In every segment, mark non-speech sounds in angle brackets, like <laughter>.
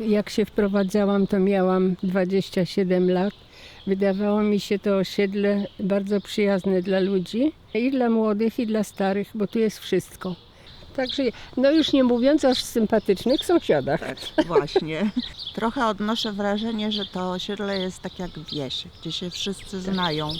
Jak się wprowadzałam, to miałam 27 lat. Wydawało mi się to osiedle bardzo przyjazne dla ludzi, i dla młodych, i dla starych, bo tu jest wszystko. Także, no już nie mówiąc o sympatycznych sąsiadach. Tak, właśnie. Trochę odnoszę wrażenie, że to osiedle jest tak jak wieś, gdzie się wszyscy znają.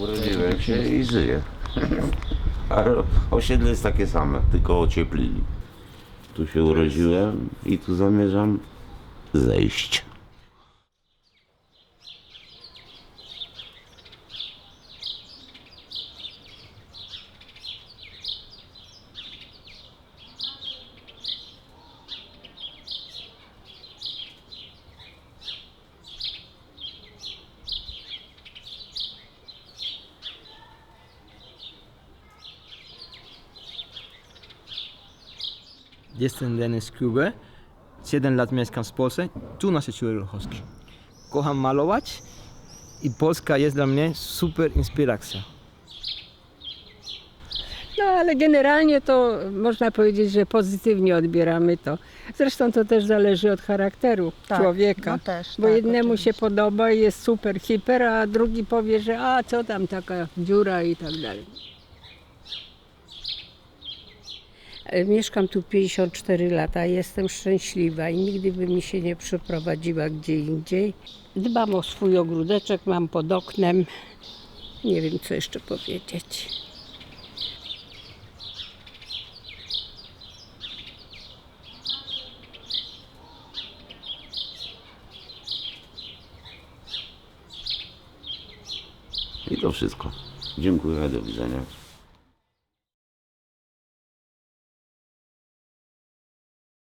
Urodziłem się i żyję. <laughs> A osiedle jest takie same, tylko ocieplili. Tu się urodziłem i tu zamierzam zejść. Jestem Denis Kube. 7 lat mieszkam w Polsce. Tu naszedłem Ruchowski. Kocham malować i Polska jest dla mnie super inspiracja. No ale generalnie to można powiedzieć, że pozytywnie odbieramy to. Zresztą to też zależy od charakteru Tak, człowieka. no też, bo tak, jednemu oczywiście. się podoba i jest super hiper, a drugi powie, że a co tam taka dziura i tak dalej. Mieszkam tu 54 lata, jestem szczęśliwa i nigdy by mi się nie przeprowadziła gdzie indziej. Dbam o swój ogródeczek, mam pod oknem. Nie wiem, co jeszcze powiedzieć. I to wszystko. Dziękuję, do widzenia.